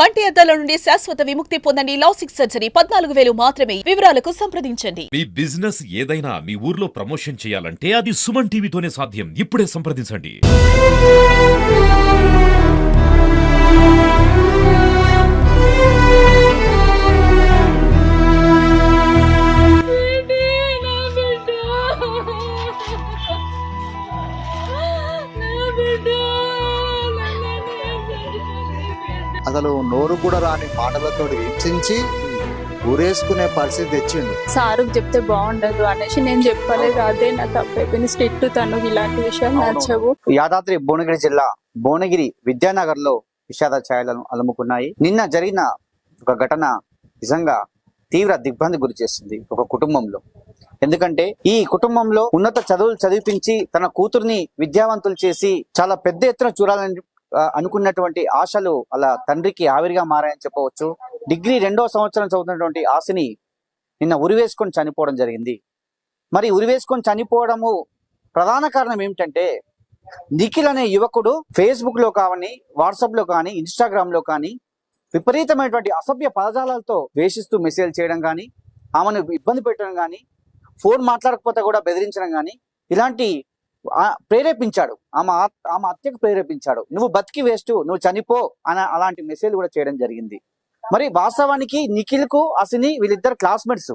కంటి అద్దాల నుండి శాశ్వత విముక్తి పొందండి లాసిక్ సర్జరీ. పద్నాలుగు వేలు మాత్రమే. వివరాలకు సంప్రదించండి. మీ బిజినెస్ ఏదైనా మీ ఊర్లో ప్రమోషన్ చేయాలంటే అది సుమన్ టీవీతోనే సాధ్యం. ఇప్పుడే సంప్రదించండి. నా బిడ్డ నా బిడ్డ. అసలు నోరు కూడా రాని మాటలతో హింసించి ఊరేసుకునే పరిస్థితి తెచ్చిండు. సారుకు చెప్తే బాగుండదు అనేసి నేను చెప్పలేదు అదే నా తప్పైపోయింది. స్ట్రిక్ట్ తను ఇలాంటి విషయాలు నచ్చవు. యాదాద్రి భువనగిరి జిల్లా భువనగిరి విద్యానగర్లో విషాద ఛాయలను అలుముకున్నాయి. నిన్న జరిగిన ఒక ఘటన నిజంగా తీవ్ర దిగ్భ్రాంతి గురి చేస్తుంది ఒక కుటుంబంలో. ఎందుకంటే ఈ కుటుంబంలో ఉన్నత చదువులు చదివించి తన కూతుర్ని విద్యావంతులు చేసి చాలా పెద్ద ఎత్తున చూడాలని అనుకున్నటువంటి ఆశలు అలా తండ్రికి ఆవిరిగా మారాయని చెప్పవచ్చు. డిగ్రీ రెండో సంవత్సరం చదువుతున్నటువంటి ఆశని నిన్న ఉరివేసుకొని చనిపోవడం జరిగింది. మరి ఉరివేసుకొని చనిపోవడము ప్రధాన కారణం ఏమిటంటే నిఖిల్ అనే యువకుడు ఫేస్బుక్లో కావని కానీ కానీ ఇన్స్టాగ్రామ్లో కానీ విపరీతమైనటువంటి అసభ్య పదజాలాలతో వేషిస్తూ మెసేజ్ చేయడం కానీ ఆమెను ఇబ్బంది పెట్టడం కానీ ఫోన్ మాట్లాడకపోతే కూడా బెదిరించడం కానీ ఇలాంటి ప్రేరేపించాడు. ఆమె ఆమె హత్యకు ప్రేరేపించాడు. నువ్వు బతికి వేస్ట్ నువ్వు చనిపో అని అలాంటి మెసేజ్ కూడా చేయడం జరిగింది. మరి వాస్తవానికి నిఖిల్కు అసిని వీళ్ళిద్దరు క్లాస్మేట్స్.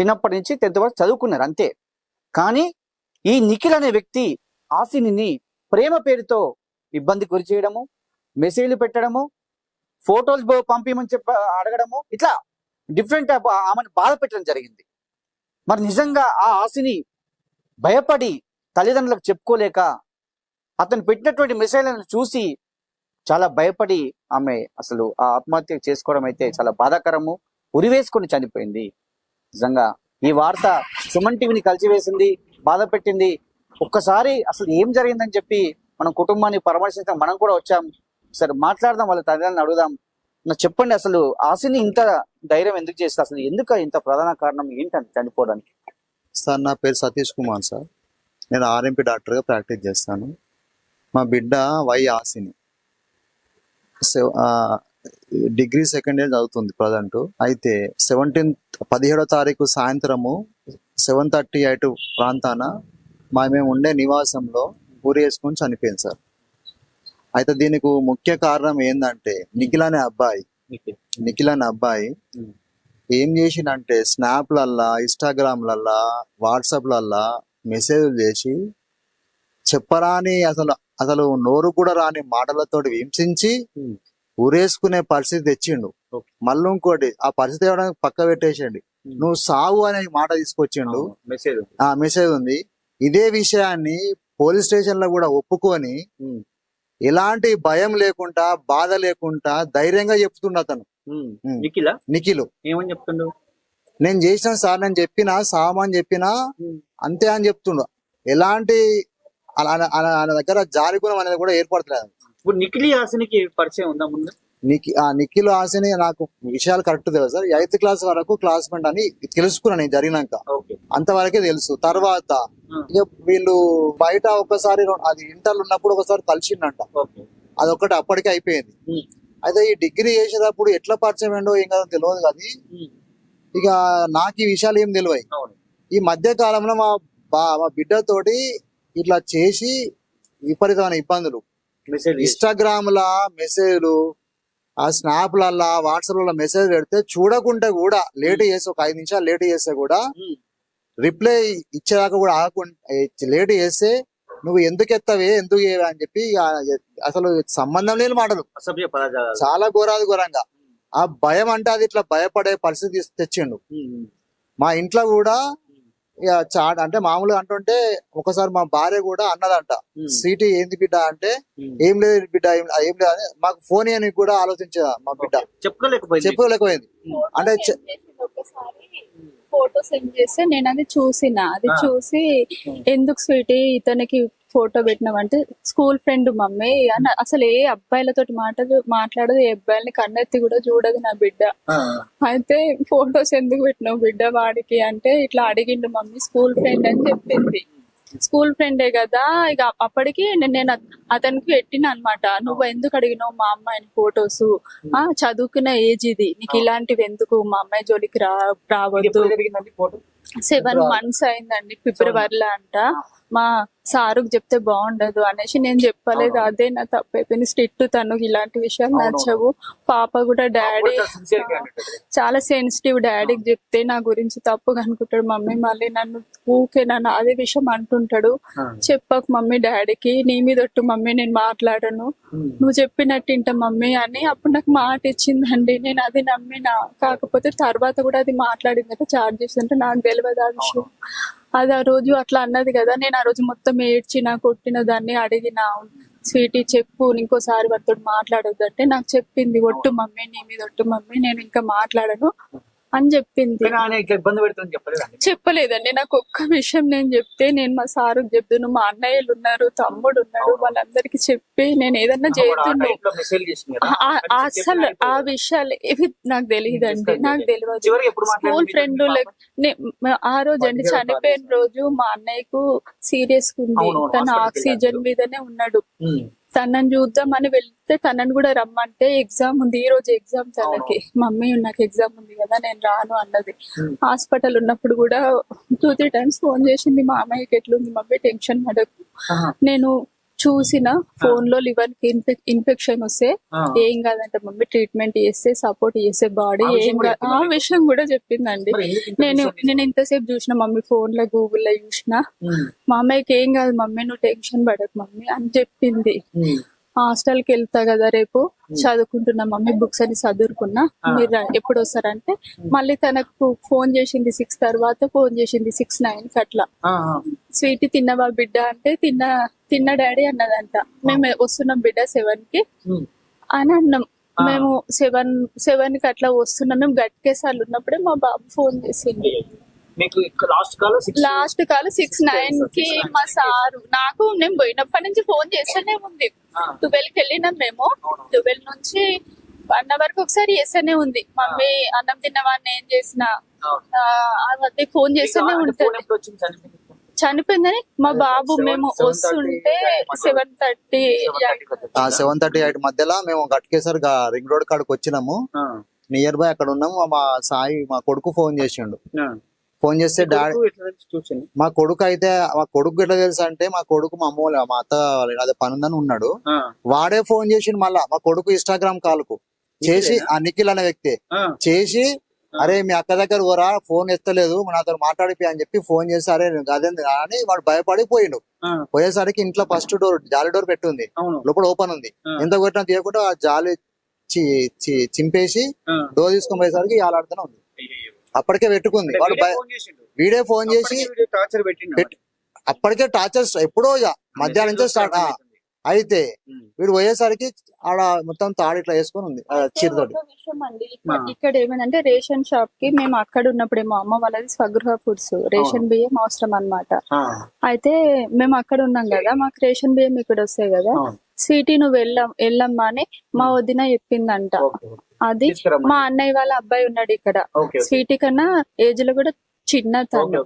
చిన్నప్పటి నుంచి టెన్త్ వరకు చదువుకున్నారు అంతే. కానీ ఈ నిఖిల్ అనే వ్యక్తి ఆసిని ప్రేమ పేరుతో ఇబ్బంది గురి చేయడము మెసేజ్లు పెట్టడము ఫోటోలు పంపించమని చెప్ప అడగడము ఇట్లా డిఫరెంట్ టైప్ ఆమెను బాధ పెట్టడం జరిగింది. మరి నిజంగా ఆ ఆశని భయపడి తల్లిదండ్రులకు చెప్పుకోలేక అతను పెట్టినటువంటి మెసేజ్లను చూసి చాలా భయపడి ఆమె అసలు ఆ ఆత్మహత్య చేసుకోవడం అయితే చాలా బాధాకరము. ఉరివేసుకొని చనిపోయింది. నిజంగా ఈ వార్త సుమన్ టీవీని కలిసివేసింది బాధ పెట్టింది. ఒక్కసారి అసలు ఏం జరిగిందని చెప్పి మనం కుటుంబాన్ని పరామర్శించాం మనం కూడా వచ్చాం. సరే మాట్లాడదాం వాళ్ళ తల్లిదండ్రులను అడుగుదాం. నాకు చెప్పండి అసలు ఆశని ఇంత ధైర్యం ఎందుకు చేస్తే అసలు ఎందుకు ఇంత ప్రధాన కారణం ఏంటని చనిపోవడానికి? సార్ నా పేరు సతీష్ కుమార్ సార్. నేను ఆర్ఎంపీ డాక్టర్గా ప్రాక్టీస్ చేస్తాను. మా బిడ్డ వై ఆసిని డిగ్రీ సెకండ్ ఇయర్ చదువుతుంది ప్రజెంట్. అయితే సెవెంటీన్త్ పదిహేడో తారీఖు సాయంత్రము సెవెన్ థర్టీ ఎయిట్ ప్రాంతాన మా మేము ఉండే నివాసంలో ఊరి వేసుకొని చనిపోయింది సార్. అయితే దీనికి ముఖ్య కారణం ఏంటంటే నిఖిల్ అనే అబ్బాయి. నిఖిల్. అనే అబ్బాయి. ఏం చేసిండంటే స్నాప్లల్లా ఇన్స్టాగ్రామ్లల్లా వాట్సాప్లల్లా మెసేజ్లు చేసి చెప్పరాని అసలు అసలు నోరు కూడా రాని మాటలతో హింసించి. ఊరేసుకునే పరిస్థితి తెచ్చిండు. మళ్ళీ ఇంకోటి ఆ పరిస్థితి ఇవ్వడానికి పక్క పెట్టేసిండు. నువ్వు సావు అనే మాట తీసుకొచ్చిండు మెసేజ్ ఆ మెసేజ్ ఉంది ఇదే విషయాన్ని పోలీస్ స్టేషన్లో కూడా ఒప్పుకొని. ఎలాంటి భయం లేకుండా బాధ లేకుండా ధైర్యంగా చెప్తుండ అతను. నిఖిలా నిఖిలు ఏమని చెప్తుండు నేను చేసిన సార్ నేను చెప్పినా సామని చెప్పినా Hmm. అంతే అని చెప్తుండు. ఎలాంటి దగ్గర జారి గుణం అనేది కూడా ఏర్పడతలేదు. ఇప్పుడు నిఖిలి ఆశనికి పరిచయం ఉందా ముందు? నికి ఆ నిఖిల్ ఆశని నాకు విషయాలు కరెక్ట్ తెలుసు సార్. ఎయిత్ క్లాస్ వరకు క్లాస్మేట్ అని తెలుసుకున్నా నేను జరిగినాక. అంతవరకే తెలుసు. తర్వాత వీళ్ళు బయట ఒకసారి అది ఇంటర్ ఉన్నప్పుడు ఒకసారి కలిసిండంట. అదొకటి అప్పటికే అయిపోయింది. అయితే ఈ డిగ్రీ చేసేటప్పుడు ఎట్లా పరిచయం ఏంటో ఏం కదా తెలియదు కానీ ఇక నాకు ఈ విషయాలు ఏం తెలివాయి. ఈ మధ్య కాలంలో మా బా మా బిడ్డతోటి ఇట్లా చేసి విపరీతమైన ఇబ్బందులు. మెసేజ్ ఇన్స్టాగ్రామ్ లా మెసేజ్లు ఆ స్నాప్లల్లా వాట్సాప్ మెసేజ్ పెడితే చూడకుంటే కూడా లేట్ చేసి ఒక ఐదు నిమిషాలు లేట్ చేస్తే కూడా రిప్లై ఇచ్చేదాకా కూడా ఆగకుండా లేట్ చేస్తే నువ్వు ఎందుకు ఎత్తవే ఎందుకు చేయవే అని చెప్పి అసలు సంబంధం లేని మాటలు. చాలా ఘోరాది ఘోరంగా. ఆ భయం అంటే అది ఇట్లా భయపడే పరిస్థితి తెచ్చిండు. మా ఇంట్లో కూడా ఇక చా అంటే మామూలుగా అంటుంటే ఒకసారి మా భార్య కూడా అన్నదంట. స్వీటీ ఏంది బిడ్డ? అంటే ఏం లేదు బిడ్డ ఏం ఏం లేదు అని మాకు ఫోన్ అని కూడా ఆలోచించా మా బిడ్డ. చెప్పుకోలేకపోయింది చెప్పుకోలేకపోయింది అంటే ఫోటో సెండ్ చేస్తే నేను అది చూసిన. అది. చూసి ఎందుకు స్వీటీ? ఇతనికి ఫోటో పెట్టినామంటే స్కూల్ ఫ్రెండ్ మమ్మీ అని అసలు ఏ అబ్బాయిలతో మాటలు మాట్లాడదు ఏ అబ్బాయిలని కన్నెత్తి కూడా చూడదు నా బిడ్డ. అయితే ఫొటోస్ ఎందుకు పెట్టినావు బిడ్డ వాడికి అంటే ఇట్లా అడిగిండు మమ్మీ స్కూల్ ఫ్రెండ్ అని చెప్పింది. స్కూల్ ఫ్రెండే కదా ఇక అప్పటికి నేను అతనికి పెట్టిన అనమాట నువ్వు ఎందుకు అడిగినావు మా అమ్మాయిని ఫొటోస్? ఆ చదువుకున్న ఏజ్ ఇది. నీకు ఇలాంటివి ఎందుకు? మా అమ్మాయి జోలికి రా రావద్దు. సెవెన్ మంత్స్ అయిందండి ఫిబ్రవరిలో అంట. మా సారుకు చెప్తే బాగుండదు అనేసి నేను చెప్పలేదు. అదే నా తప్పు అయిపోయింది స్ట్రిక్ట్ తను ఇలాంటి విషయాలు నచ్చవు. పాప కూడా డాడీ చాలా సెన్సిటివ్ డాడీకి చెప్తే నా గురించి తప్పుగా అనుకుంటాడు. మమ్మీ మళ్ళీ నన్ను ఊకే నన్ను అదే విషయం అంటుంటాడు. చెప్పకు మమ్మీ డాడీకి. నీ మీద ఒట్టు మమ్మీ నేను మాట్లాడను. నువ్వు చెప్పినట్టు ఇంట మమ్మీ అని అప్పుడు నాకు మాట ఇచ్చిందండి. నేను అది నమ్మిన. కాకపోతే తర్వాత కూడా అది మాట్లాడిందంటే చార్జ్ చేసిందంటే నాకు తెలియదు ఆ విషయం. అది ఆ రోజు అట్లా అన్నది కదా. నేను ఆ రోజు మొత్తం ఏడ్చిన కొట్టిన దాన్ని అడిగిన స్వీటీ చెప్పు ఇంకోసారి వారితో మాట్లాడొద్దంటే నాకు చెప్పింది ఒట్టు మమ్మీ నీ మీద ఒట్టు మమ్మీ నేను ఇంకా మాట్లాడను. అని చెప్పింది. చెప్పలేదండి. నాకు ఒక్క విషయం నేను చెప్తే నేను మా సారుకు చెప్తాను మా అన్నయ్యలు ఉన్నారు తమ్ముడు ఉన్నాడు వాళ్ళందరికి చెప్పి నేను ఏదన్నా చేస్తున్నాను అసలు ఆ విషయాలు ఇవి నాకు తెలియదండి. నాకు తెలియదు. స్కూల్ ఫ్రెండ్ ఆ రోజు అండి చనిపోయిన రోజు మా అన్నయ్యకు సీరియస్ ఉంది. తను ఆక్సిజన్. మీదనే ఉన్నాడు. తనని చూద్దామని వెళ్తే తనని కూడా రమ్మంటే ఎగ్జామ్ ఉంది. ఈ రోజు ఎగ్జామ్ తనకి. మమ్మీ నాకు ఎగ్జామ్ ఉంది కదా నేను రాను అన్నది. హాస్పిటల్ ఉన్నప్పుడు కూడా టూ త్రీ టైమ్స్ ఫోన్ చేసింది. మా అమ్మాయికి ఎట్లుంది మమ్మీ? టెన్షన్ పడకు. నేను చూసిన ఫోన్లో లివర్కి ఇన్ఫెక్షన్ వస్తే. ఏం కాదంట మమ్మీ ట్రీట్మెంట్ చేస్తే సపోర్ట్ చేసే బాడీ ఏం కాదు ఆ విషయం కూడా చెప్పిందండి. నేను నేను ఇంతసేపు చూసిన మమ్మీ ఫోన్లో గూగుల్లో చూసిన. మా అమ్మాయికి ఏం కాదు మమ్మీ నువ్వు టెన్షన్ పడకు మమ్మీ అని చెప్పింది. హాస్టల్కి వెళ్తా కదా రేపు చదువుకుంటున్నా మమ్మీ బుక్స్ అని చదువుకున్నా. మీరు ఎప్పుడు వస్తారంటే మళ్ళీ తనకు ఫోన్ చేసింది సిక్స్ తర్వాత ఫోన్ చేసింది సిక్స్ నైన్కి అట్లా. స్వీట్ తిన్నవా బిడ్డ అంటే తిన్న తిన్న డాడీ అన్నదంట. మేము వస్తున్నాం బిడ్డ సెవెన్కి. అని అన్నాం. మేము సెవెన్ సెవెన్కి అట్లా వస్తున్నాం. మేము గట్కేసార్లు ఉన్నప్పుడే మా బాబు ఫోన్ చేసింది మీకు last call six last call six నైన్కి మా సారు. నాకు నేను పోయినప్పటి నుంచి ఫోన్ చేస్తూనే ఉంది. ట్వెల్వ్కి వెళ్ళినాం మేము. ట్వెల్వ్ నుంచి వన్ అవర్కి ఒకసారి చేస్తూనే ఉంది. మమ్మీ అన్నం తిన్నవాడిని ఏం చేసిన. అది ఫోన్ చేస్తూనే ఉంటుంది. చనిపోయిందని మా బాబు మేము వస్తుంటే సెవెన్ థర్టీ ఆ సెవెన్ థర్టీ ఎయిట్ మధ్యలో మేము గట్కేసర్ రింగ్ రోడ్ కాడికి వచ్చినాము. నియర్ బై అక్కడ ఉన్నాము. మా సాయి మా కొడుకు ఫోన్ చేసిండు. ఫోన్ చేస్తే డాడీ మా కొడుకు అయితే మా కొడుకు ఎట్లా తెలుసు అంటే మా కొడుకు మా అమ్మ వాళ్ళ- మా అత్త అదే పనుందని ఉన్నాడు. వాడే ఫోన్ చేసిండు మళ్ళా. మా కొడుకు ఇన్స్టాగ్రామ్ కాల్కు చేసి ఆ నిఖిల్ అనే వ్యక్తి. చేసి అరే మీ అక్క దగ్గర పోరా ఫోన్ ఎత్తలేదు నాతో మాట్లాడిపి అని చెప్పి ఫోన్ చేసి అరే అదేంది అని వాడు భయపడి పోయిండు పోయేసరికి ఇంట్లో ఫస్ట్ డోర్ జాలి డోర్ పెట్టుంది. లోపల ఓపెన్ ఉంది. ఎంత కొట్టినా తీయకుండా ఆ జాలి చి- చి- చింపేసి. డోర్ తీసుకొని పోయేసరికి ఆలాడుతూనే ఉంది. అప్పటికే పెట్టుకుంది. వాడు వీడే ఫోన్ చేసిండు. వీడే ఫోన్ చేసి అప్పటికే వీడు టార్చర్ పెట్టిండు పెట్- అప్పటికే టార్చర్ ఎప్పుడో మధ్యాహ్నం నుంచే స్టార్ట్ అయితే. వీడు పోయేసరికి ఆడ మొత్తం తాడు ఇట్లా వేసుకొని ఉంది చీరతోటి ఒక విషయం అండి ఇక్కడ- ఏమైందంటే రేషన్ షాప్కి మేము అక్కడ ఉన్నప్పుడే మా అమ్మ వాళ్ళది స్వగృహ ఫుడ్స్ రేషన్ బియ్యం అవసరం అన్నమాట ఆ, అయితే మేము అక్కడ ఉన్నాం కదా మాకు రేషన్ బియ్యం ఇక్కడ వస్తాయి కదా. స్వీటీ నువ్వు వెళ్ళం వెళ్ళమ్మా అని మా వదిన చెప్పిందంట. అది. మా అన్నయ్య వాళ్ళ అబ్బాయి ఉన్నాడు ఇక్కడ. స్వీటీ కన్నా ఏజ్లో కూడా చిన్న తను.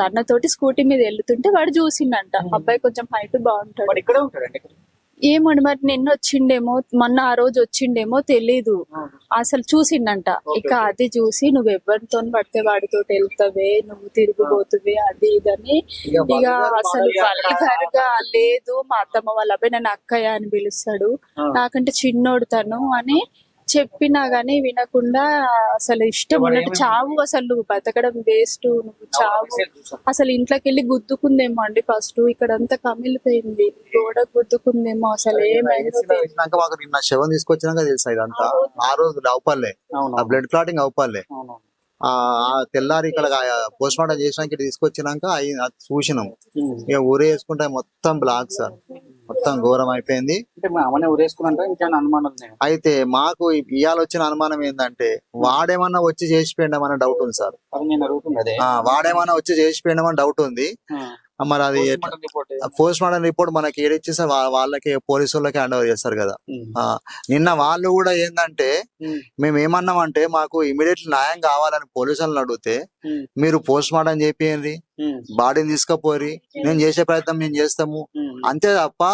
తనతోటి స్కూటీ మీద వెళ్తుంటే వాడు చూసిండంట. అబ్బాయి కొంచెం హైట్ బాగుంటాడు. వాడు ఇక్కడే ఉంటాడండి ఏమండి మరి నిన్న వచ్చిండేమో మొన్న ఆ రోజు వచ్చిండేమో తెలీదు. అసలు చూసిండంట. ఇక అది చూసి నువ్వు ఎవరితో పడితే వాడితో వెళ్తావే నువ్వు తిరిగిపోతువే అది ఇదని. ఇక అసలు వల్గర్గా లేదు మా అత్తమ్మ వాళ్ళ అబ్బాయి నన్ను అక్కయ్య అని పిలుస్తాడు. నాకంటే చిన్నోడు తను అని చెప్పినా గానీ వినకుండా అసలు ఇష్టం ఉన్నట్టు చావు అసలు నువ్వు బతకడం వేస్ట్ నువ్వు చావు. అసలు ఇంట్లోకి వెళ్ళి గుద్దుకుందేమో అండి ఫస్ట్. ఇక్కడ అంతా కమిలిపోయింది. గోడ గుద్దుకుందేమో అసలు ఏమైందో నిన్న శవం తీసుకొచ్చినాక తెలుసా ఇదంతా? ఆ రోజు ఆ బ్లడ్ క్లాటింగ్ అవపల్లే అవును ఆ తెల్లారి ఇక్కడ పోస్ట్ మార్టం చేసినాక ఇక్కడ తీసుకొచ్చినాక చూసినాం. ఇక ఊరే వేసుకుంటే మొత్తం బ్లాక్ సార్. మొత్తం ఘోరం అయిపోయింది అంటే అయితే మాకు ఇవాళ వచ్చిన అనుమానం ఏంటంటే వాడేమన్నా వచ్చి చేసిపోయిండమన్న డౌట్ ఉంది సార్ వాడేమన్నా వచ్చి చేసిపోయిండమని డౌట్ ఉంది మరి అది? పోస్ట్ మార్టం రిపోర్ట్ మనకి ఏడిచ్చేస్తే వా- వాళ్ళకి పోలీసు వాళ్ళకి హ్యాండ్ ఓవర్ చేస్తారు కదా. నిన్న వాళ్ళు కూడా ఏంటంటే. మేము ఏమన్నామంటే మాకు ఇమీడియట్ న్యాయం కావాలని పోలీసు వాళ్ళని అడిగితే. మీరు పోస్ట్ మార్టం చేపియండి. బాడీని తీసుకుపోరి. నేను చేసే ప్రయత్నం మేము చేస్తాము. అంతే తప్ప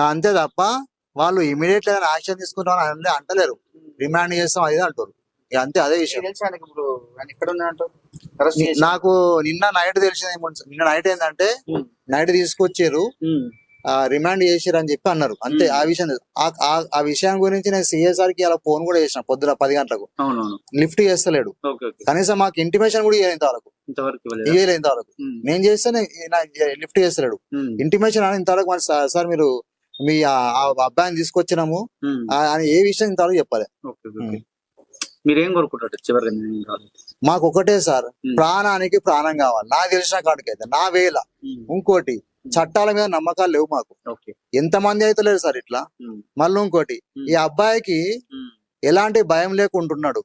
అంతే తప్ప వాళ్ళు ఇమీడియట్ ఏదైనా యాక్షన్ తీసుకుంటాం అని అంటలేరు. రిమాండ్ చేస్తాం అది అంటారు. ఇక అంతే అదే విషయం. నాకు నిన్న నైట్ తెలిసింది నిన్న నైట్ ఏంటంటే. నైట్ తీసుకొచ్చారు. ఉమ్. రిమాండ్ చేసిరు అని చెప్పి అన్నారు. అంతే ఉమ్. ఆ విషయం. ఆ- విషయం గురించి నేను సిఎస్ఆర్కి అలా ఫోన్ కూడా చేసిన పొద్దున పది గంటలకు. లిఫ్ట్ చేస్తలేడు. కనీసం మాకు ఇంటిమేషన్ కూడా ఇంతవరకు. ఇంతవరకు ఇవ్వలేదు. నేను చేస్తే లిఫ్ట్ చేస్తలేడు. ఉమ్. ఇంటిమేషన్ అని ఇంతవరకు మరి సార్ మీరు మీ అబ్బాయిని తీసుకొచ్చినాము. అని ఏ విషయం ఇంతవరకు చెప్పాలి. మీరేం కోరుకుంటారు కావాలి మాకు ఒకటే సార్. ప్రాణానికి ప్రాణం కావాలి. నాకు తెలిసిన కాడికైతే నా వేల ఉమ్. ఇంకోటి చట్టాల మీద నమ్మకాలు లేవు మాకు. ఎంత మంది అయితే లేరు సార్ ఇట్లా. మళ్ళీ ఇంకోటి. ఈ అబ్బాయికి. ఎలాంటి భయం లేకుంటున్నాడు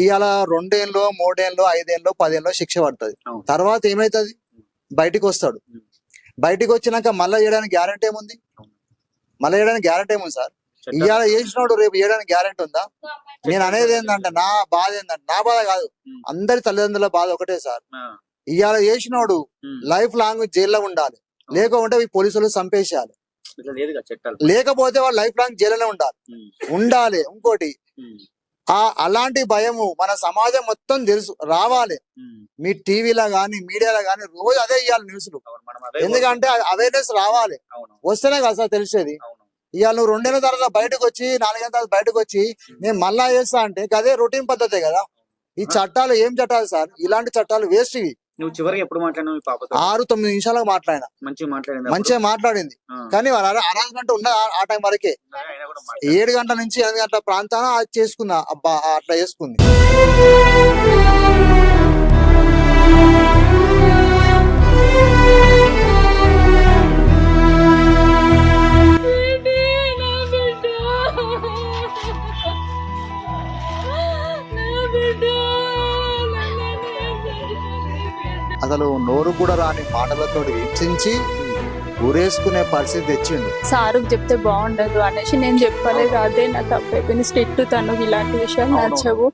ఇవాళ రెండేళ్ళు మూడేళ్ళు ఐదేళ్ళు పదేళ్ళు శిక్ష పడుతుంది. తర్వాత ఏమైతుంది బయటికి వస్తాడు. బయటికి వచ్చినాక మళ్ళీ చేయడానికి గ్యారంటీ ఏముంది. మళ్ళీ చేయడానికి గ్యారంటీ ఏముంది సార్ ఇవాళ చేసినాడు రేపు చేయడానికి గ్యారంటీ ఉందా నేను అనేది ఏంటంటే నా బాధ ఏంటంటే నా బాధ కాదు. అందరి తల్లిదండ్రుల బాధ ఒకటే సార్. ఇవాళ చేసినోడు. లైఫ్ లాంగ్ జైల్లో ఉండాలి లేకుంటే పోలీసులు చంపేసేయాలి లేకపోతే వాళ్ళు లైఫ్ లాంగ్ జైల్లోనే ఉండాలి. ఉండాలి ఇంకోటి. ఆ అలాంటి భయము మన సమాజం మొత్తం తెలుసు రావాలి. మీ టీవీలో గానీ మీడియాలో గానీ రోజు అదే ఇవ్వాలి న్యూస్లు ఎందుకంటే అవేర్నెస్ రావాలి. వస్తేనే కదా సార్ తెలిసేది. ఇవాళ నువ్వు రెండేళ్ళ తర్వాత బయటకు వచ్చి నాలుగేళ్ళ తర్వాత బయటకు వచ్చి నేను మళ్ళా చేస్తా అంటే అదే రొటీన్ పద్ధతే కదా. ఈ చట్టాలు ఏం చట్టాలు సార్? ఇలాంటి చట్టాలు వేస్ట్ ఇవి. నువ్వు చివరికి ఎప్పుడు మాట్లాడినావు పాపతో? ఆరు తొమ్మిది నిమిషాలకు మాట్లాడిన. మంచిగా మాట్లాడింది మంచిగా మాట్లాడింది. కానీ వాళ్ళ అరేంజ్మెంట్ ఉన్న ఆ టైం వరకే. ఏడు గంటల నుంచి ఎనిమిది గంటల ప్రాంతాన అది చేసుకుందా అబ్బా అట్లా చేసుకుంది. మాటలతో హింసించి ఊరేసుకునే పరిస్థితి తెచ్చిండు. సారుకు చెప్తే బాగుండదు అనేసి నేను చెప్పలేదు. అదే నా తప్పైపోయింది స్ట్రిక్ట్ తను ఇలాంటి విషయాలు. నచ్చవు.